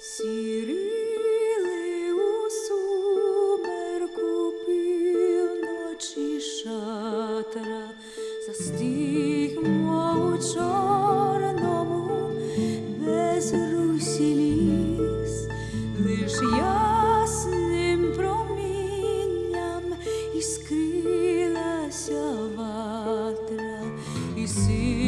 сіріли у сумерку півночі шатра, застигмо у чорному без русі ясним промінням іскрилася ватра. і сила.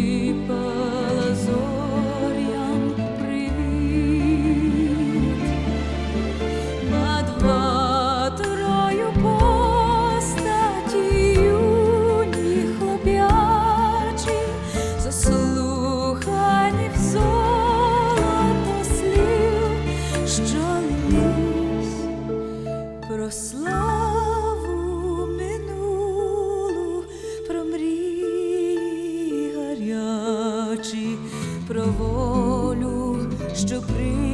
плачі про волю, що при.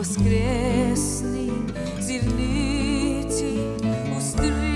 воскресній зірниці устрій.